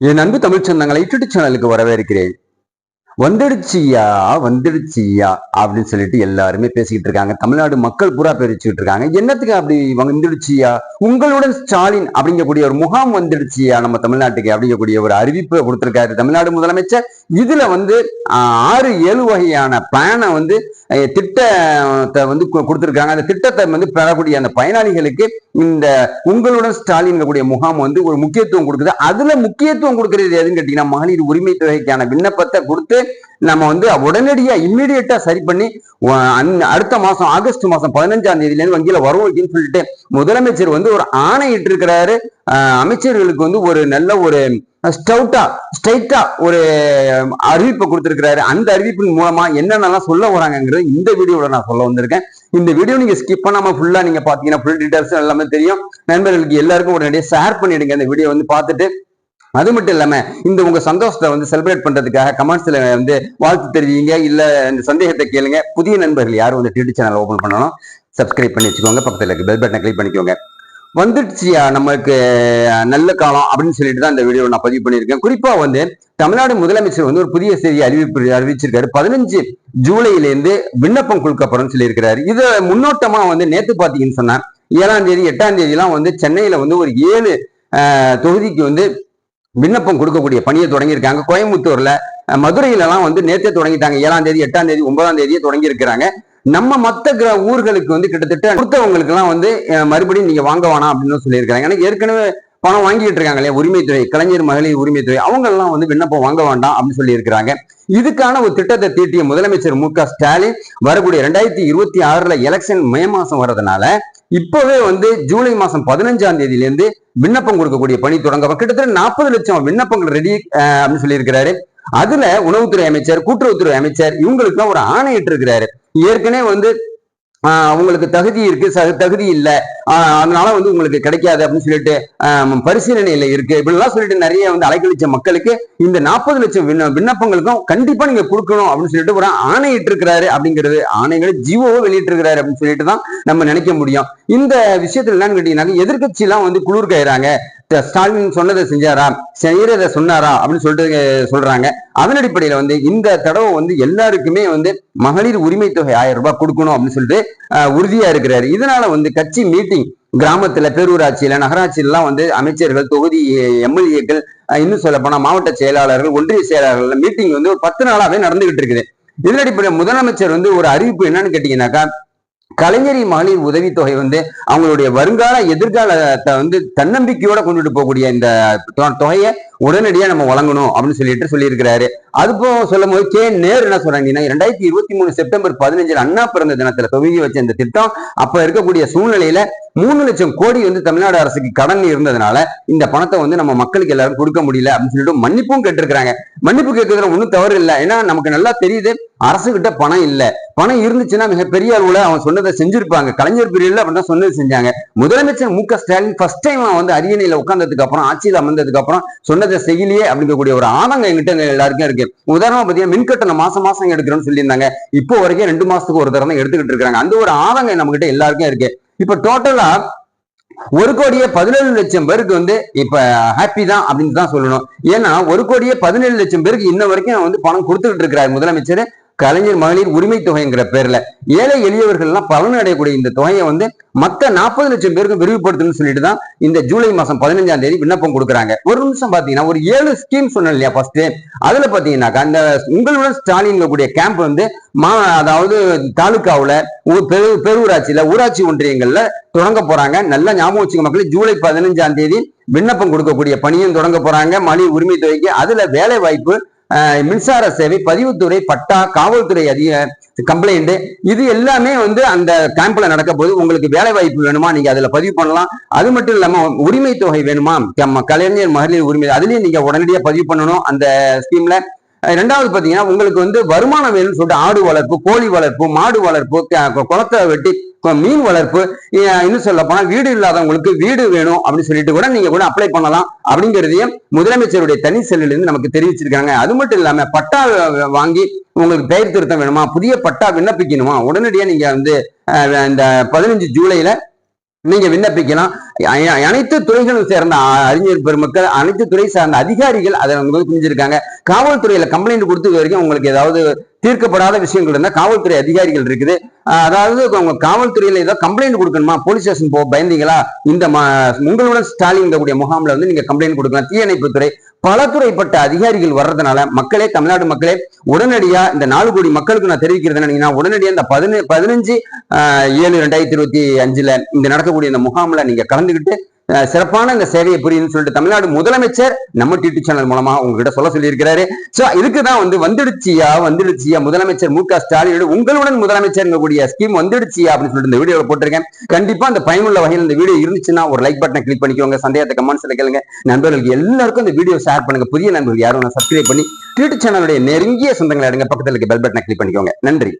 என் அன்பு தமிழ் சொந்தங்களை யூடியூப் சேனலுக்கு வரவேற்கிறேன். வந்துடுச்சியா? வந்துடுச்சியா? அப்படின்னு சொல்லிட்டு எல்லாருமே பேசிக்கிட்டு இருக்காங்க. தமிழ்நாடு மக்கள் பூரா பேசிக்கிட்டு இருக்காங்க. என்னத்துக்கு அப்படி வந்துடுச்சியா? உங்களுடன் ஸ்டாலின் அப்படிங்கக்கூடிய ஒரு முகாம் வந்துடுச்சியா நம்ம தமிழ்நாட்டுக்கு அப்படிங்கக்கூடிய ஒரு அறிவிப்பு கொடுத்திருக்காரு தமிழ்நாடு முதலமைச்சர். இதுல வந்து ஆறு ஏழு வகையான பிளானை வந்து திட்டத்தை வந்து கொடுத்துருக்காங்க. அந்த திட்டத்தை வந்து பெறக்கூடிய அந்த பயனாளிகளுக்கு இந்த உங்களுடன் ஸ்டாலின் கூடிய முகாம் வந்து ஒரு முக்கியத்துவம் கொடுக்குது. அதுல முக்கியத்துவம் கொடுக்கறது எதுன்னு கேட்டீங்கன்னா மகளிர் உரிமை தொகைக்கான விண்ணப்பத்தை கொடுத்து நம்ம வந்து உடனடியா இம்மிடியட்டா சரி பண்ணி அடுத்த மாசம் ஆகஸ்ட் மாசம் பதினஞ்சாம் தேதியில இருந்து வங்கியில வரும் அப்படின்னு சொல்லிட்டு முதலமைச்சர் வந்து ஒரு ஆணையிட்டு இருக்கிறாரு அமைச்சர்களுக்கு வந்து ஒரு நல்ல ஒரு ஸ்டவுட்டா ஸ்ட்ரைட்டா ஒரு அறிவிப்பை கொடுத்துருக்கிறாரு. அந்த அறிவிப்பின் மூலமா என்னென்னலாம் சொல்ல வராங்கிறது இந்த வீடியோவில் நான் சொல்ல வந்திருக்கேன். இந்த வீடியோ நீங்க ஸ்கிப் பண்ணாம ஃபுல்லா நீங்க பாத்தீங்கன்னா ஃபுல் டீடைல்ஸ் எல்லாமே தெரியும். நண்பர்களுக்கு எல்லாருக்கும் உடனடியாக ஷேர் பண்ணிடுங்க. இந்த வீடியோ வந்து பார்த்துட்டு அது மட்டும் இல்லாம இந்த உங்க சந்தோஷத்தை வந்து செலிப்ரேட் பண்றதுக்காக கமெண்ட்ஸ்ல வந்து வாழ்த்து தெரிவிங்க. இல்ல இந்த சந்தேகத்தை கேளுங்க. புதிய நண்பர்கள் யாரும் வந்து டிடி சேனல் ஓபன் பண்ணணும் சப்ஸ்கிரைப் பண்ணி வச்சுக்கோங்க. பக்கத்தில் இருக்க பெல் பட்டனை கிளிக் பண்ணிக்கோங்க. வந்துடுச்சியா நமக்கு நல்ல காலம் அப்படின்னு சொல்லிட்டு தான் இந்த வீடியோ நான் பதிவு பண்ணியிருக்கேன். குறிப்பா வந்து தமிழ்நாடு முதலமைச்சர் வந்து ஒரு புதிய செய்தி அறிவிப்பு அறிவிச்சிருக்காரு. பதினஞ்சு ஜூலையிலேருந்து விண்ணப்பம் கொடுக்கப்படும் சொல்லியிருக்கிறாரு. இதை முன்னோட்டமா வந்து நேத்து பாத்தீங்கன்னு சொன்னா ஏழாம் தேதி எட்டாம் தேதியெல்லாம் வந்து சென்னையில வந்து ஒரு ஏழு ஆஹ், தொகுதிக்கு வந்து விண்ணப்பம் கொடுக்கக்கூடிய பணியை தொடங்கியிருக்காங்க. கோயம்புத்தூர்ல மதுரையிலலாம் வந்து நேத்தே தொடங்கிட்டாங்க. ஏழாம் தேதி எட்டாம் தேதி ஒன்பதாம் தேதியே தொடங்கி இருக்கிறாங்க நம்ம மற்ற கிர- ஊர்களுக்கு வந்து கிட்டத்தட்ட கொடுத்தவங்களுக்கு எல்லாம் வந்து மறுபடியும் நீங்க வாங்க வேணாம் அப்படின்னு சொல்லியிருக்காங்க ஏன்னா ஏற்கனவே பணம் வாங்கிட்டு இருக்காங்க இல்லையா உரிமைத்துறை கலைஞர் மகளிர் உரிமைத்துறை அவங்க எல்லாம் வந்து விண்ணப்பம் வாங்க வேண்டாம் அப்படின்னு சொல்லி இருக்கிறாங்க இதுக்கான ஒரு திட்டத்தை தீட்டிய முதலமைச்சர் மு க ஸ்டாலின் வரக்கூடிய ரெண்டாயிரத்தி இருபத்தி ஆறுல எலெக்ஷன் மே மாசம் வர்றதுனால இப்பவே வந்து ஜூலை மாசம் பதினஞ்சாம் தேதியிலேருந்து விண்ணப்பம் கொடுக்கக்கூடிய பணி தொடங்க கிட்டத்தட்ட நாற்பது லட்சம் விண்ணப்பங்கள் ரெடி அப்படின்னு சொல்லியிருக்கிறாரு. அதுல உணவுத்துறை அமைச்சர் கூட்டுறவுத்துறை அமைச்சர் இவங்களுக்குலாம் ஒரு ஆணையிட்டு இருக்கிறாரு ஏற்கனவே வந்து உங்களுக்கு தகுதி இருக்கு ச- தகுதி இல்லை. அதனால வந்து உங்களுக்கு கிடைக்காது அப்படின்னு சொல்லிட்டு பரிசீலனையில இருக்கு. இப்படிலாம் சொல்லிட்டு நிறைய வந்து அலைக்கழிச்ச மக்களுக்கு இந்த நாற்பது லட்சம் விண்ண விண்ணப்பங்களுக்கும் கண்டிப்பா நீங்க கொடுக்கணும் அப்படின்னு சொல்லிட்டு ஒரு ஆணையிட்டு இருக்கிறாரு அப்படிங்கிறது ஆணைகளை ஜீவோவை வெளியிட்டு இருக்கிறாரு அப்படின்னு சொல்லிட்டு தான் நம்ம நினைக்க முடியும். இந்த விஷயத்துல என்னன்னு கேட்டீங்கன்னா எதிர்கட்சி எல்லாம் வந்து குளிர் கயிறாங்க. ஸ்டாலின் சொன்னதை செஞ்சாரா? செய்யறதை சொன்னாரா? அப்படின்னு சொல்லிட்டு சொல்றாங்க. அதன் அடிப்படையில வந்து இந்த தடவை வந்து எல்லாருக்குமே வந்து மகளிர் உரிமை தொகை ஆயிரம் ரூபாய் கொடுக்கணும் அப்படின்னு சொல்லிட்டு உறுதியா இருக்கிறாரு. இதனால வந்து கட்சி மீட்டிங் கிராமத்துல பேரூராட்சியில நகராட்சியிலாம் வந்து அமைச்சர்கள் தொகுதி எம்எல்ஏக்கள் இன்னும் சொல்ல போனா மாவட்ட செயலாளர்கள் ஒன்றிய செயலாளர்கள் மீட்டிங் வந்து ஒரு பத்து நாளாவே நடந்துகிட்டு இருக்குது. இதன் அடிப்படையில் முதலமைச்சர் வந்து ஒரு அறிவிப்பு என்னன்னு கேட்டீங்கன்னாக்கா கலைஞரி மகளிர் உதவித்தொகை வந்து அவங்களுடைய வருங்கால எதிர்காலத்தை வந்து தன்னம்பிக்கையோட கொண்டுட்டு போகக்கூடிய இந்த தொ- தொகையை உடனடியா நம்ம வழங்கணும் அப்படின்னு சொல்லிட்டு சொல்லியிருக்கிறாரு. அதுப்போ சொல்லும் போது கே. நேர் என்ன சொல்றாங்கன்னா ரெண்டாயிரத்தி இருபத்தி மூணு செப்டம்பர் பதினஞ்சில் அண்ணா பிறந்த தினத்துல துவங்கி வச்ச இந்த திட்டம் அப்ப இருக்கக்கூடிய சூழ்நிலையில மூணு லட்சம் கோடி வந்து தமிழ்நாடு அரசுக்கு கடன் இருந்ததுனால இந்த பணத்தை வந்து நம்ம மக்களுக்கு எல்லாரும் கொடுக்க முடியல அப்படின்னு சொல்லிட்டு மன்னிப்பும் கேட்டிருக்கிறாங்க. மன்னிப்பு கேட்கறதுல ஒன்றும் தவறு இல்லை. ஏன்னா நமக்கு நல்லா தெரியுது அரசு கிட்ட பணம் இல்லை. பணம் இருந்துச்சுன்னா மிகப்பெரிய அளவுல அவன் சொன்னதை செஞ்சிருப்பாங்க. கலைஞர் பீரியட்ல அப்படின்னா சொன்னது செஞ்சாங்க. முதலமைச்சர் மு க ஸ்டாலின் ஃபர்ஸ்ட் டைம் வந்து அரியணையில உட்கார்ந்ததுக்கு அப்புறம் ஆட்சியில் அமர்ந்ததுக்கு அப்புறம் சொன்னதை செய்யலையே அப்படிங்கக்கூடிய ஒரு ஆதங்கம் எங்கிட்ட எல்லாருக்கும் இருக்கு. உதாரணமா பாத்தீங்கன்னா மின்கட்டணம் மாசம் மாசம் எடுக்கிறோம்னு சொல்லியிருந்தாங்க. இப்போ வரைக்கும் ரெண்டு மாசத்துக்கு ஒரு தரம் தான் எடுத்துக்கிட்டு இருக்காங்க அந்த ஒரு ஆதங்கம் நம்ம கிட்ட எல்லாருக்கும் இருக்கு. இப்ப டோட்டலா ஒரு கோடியே பதினேழு லட்சம் பேருக்கு வந்து இப்ப ஹாப்பி தான் அப்படின்னு தான் சொல்லணும். ஏன்னா ஒரு கோடியே பதினேழு லட்சம் பேருக்கு இன்ன வரைக்கும் வந்து பணம் கொடுத்துக்கிட்டு இருக்கிறார் முதலமைச்சர். கலைஞர் மகளிர் உரிமை தொகைங்கிற பேர்ல ஏழை எளியவர்கள் எல்லாம் பலன் அடையக்கூடிய இந்த தொகையை வந்து மத்த நாற்பது லட்சம் பேருக்கு விரிவுபடுத்தணும்னு சொல்லிட்டு தான் இந்த ஜூலை மாசம் பதினஞ்சாம் தேதி விண்ணப்பம் கொடுக்குறாங்க. ஒரு நிமிஷம் பாத்தீங்கன்னா ஒரு ஏழு ஸ்கீம் சொன்னேன் இல்லையா ஃபர்ஸ்ட் அதுல பாத்தீங்கன்னாக்கா அந்த உங்களுடன் ஸ்டாலின் கூடிய கேம்ப் வந்து மா அதாவது தாலுகாவில் பெரு பெருவூராட்சியில ஊராட்சி ஒன்றியங்கள்ல தொடங்க போறாங்க. நல்லா ஞாபகம் வச்சுக்க மக்களே ஜூலை பதினஞ்சாம் தேதி விண்ணப்பம் கொடுக்கக்கூடிய பணியும் தொடங்க போறாங்க. மணி உரிமை தொகைக்கு அதுல வேலை வாய்ப்பு மின்சார சேவை பதிவுத்துறை பட்டா காவல்துறை அதிக கம்ப்ளைண்ட் இது எல்லாமே வந்து அந்த கேம்ப்ல நடக்க போது உங்களுக்கு வேலை வாய்ப்பு வேணுமா நீங்க அதுல பதிவு பண்ணலாம். அது மட்டும் இல்லாம உரிமை தொகை வேணுமா? நம்ம கலைஞர் மகளிர் உரிமை அதுலயும் நீங்க உடனடியா பதிவு பண்ணணும் அந்த ஸ்கீம்ல ரெண்டாவது பாத்தீங்கன்னா உங்களுக்கு வந்து வருமானம் வேணும்னு சொல்லிட்டு ஆடு வளர்ப்பு கோழி வளர்ப்பு மாடு வளர்ப்பு குளத்தை வெட்டி கொ- மீன் வளர்ப்பு இன்னும் சொல்ல போனா வீடு இல்லாதவங்களுக்கு வீடு வேணும் அப்படின்னு சொல்லிட்டு கூட நீங்க கூட அப்ளை பண்ணலாம் அப்படிங்கிறதையும் முதலமைச்சருடைய தனி செல்லில் இருந்து நமக்கு தெரிவிச்சிருக்காங்க. அது மட்டும் இல்லாம பட்டா வாங்கி உங்களுக்கு பெயர் திருத்தம் வேணுமா? புதிய பட்டா விண்ணப்பிக்கணுமா? உடனடியா நீங்க வந்து இந்த பதினஞ்சு ஜூலைல நீங்க விண்ணப்பிக்கலாம். அனைத்து துறைகளும் சேர்ந்த அறிஞர் பெருமக்கள் அனைத்து துறை சார்ந்த அதிகாரிகள் அதை வந்து புரிஞ்சிருக்காங்க. காவல்துறையில கம்ப்ளைண்ட் கொடுத்து வரைக்கும் உங்களுக்கு ஏதாவது தீர்க்கப்படாத விஷயங்கள் இருந்தால் காவல்துறை அதிகாரிகள் இருக்குது. அதாவது உங்க காவல்துறையில ஏதோ கம்ப்ளைண்ட் கொடுக்கணுமா? போலீஸ் ஸ்டேஷன் போ பயந்தீங்களா? இந்த உங்களுடன் ஸ்டாலின் கூடிய முகாம்ல வந்து நீங்க கம்ப்ளைண்ட் கொடுக்கலாம். தீயணைப்புத்துறை பல துறைப்பட்ட அதிகாரிகள் வர்றதுனால மக்களே தமிழ்நாடு மக்களே உடனடியா இந்த நாலு கோடி மக்களுக்கு நான் தெரிவிக்கிறது என்னன்னா உடனடியா இந்த பதினஞ்சு ஆஹ், ஏழு ரெண்டாயிரத்தி இருபத்தி அஞ்சுல இந்த நடக்கக்கூடிய இந்த முகாம்ல நீங்க கலந்துகிட்டு சிறப்பான இந்த சேவையை புரியுதுன்னு சொல்லிட்டு தமிழ்நாடு முதலமைச்சர் நம்ம டிடி சேனல் மூலமா உங்ககிட்ட சொல்ல சொல்லியிருக்கிறாரு. சோ இதுக்குதான் வந்து வந்துடுச்சியா வந்துடுச்சியா முதலமைச்சர் மு க ஸ்டாலின் உங்களுடன் முதலமைச்சர் கூடிய ஸ்கீம் வந்துடுச்சியா அப்படின்னு சொல்லிட்டு இந்த வீடியோல போட்டிருக்கேன். கண்டிப்பா அந்த பயனுள்ள வகையில் இந்த வீடியோ இருந்துச்சுன்னா ஒரு லைக் பட்டனை கிளிக் பண்ணிக்கோங்க. சந்தேகத்தை கமெண்ட்ஸ்ல கேளுங்க. நண்பர்களுக்கு எல்லாருக்கும் இந்த வீடியோ ஷேர் பண்ணுங்க. புதிய நண்பர்கள் யாரும் சப்ஸ்கிரைப் பண்ணி டிடி சேனலுடைய நெருங்கிய சொந்தங்களை எடுங்க. பக்கத்துல இருக்க பெல் பட்டனை கிளிக் பண்ணிக்கோங்க. நன்றி.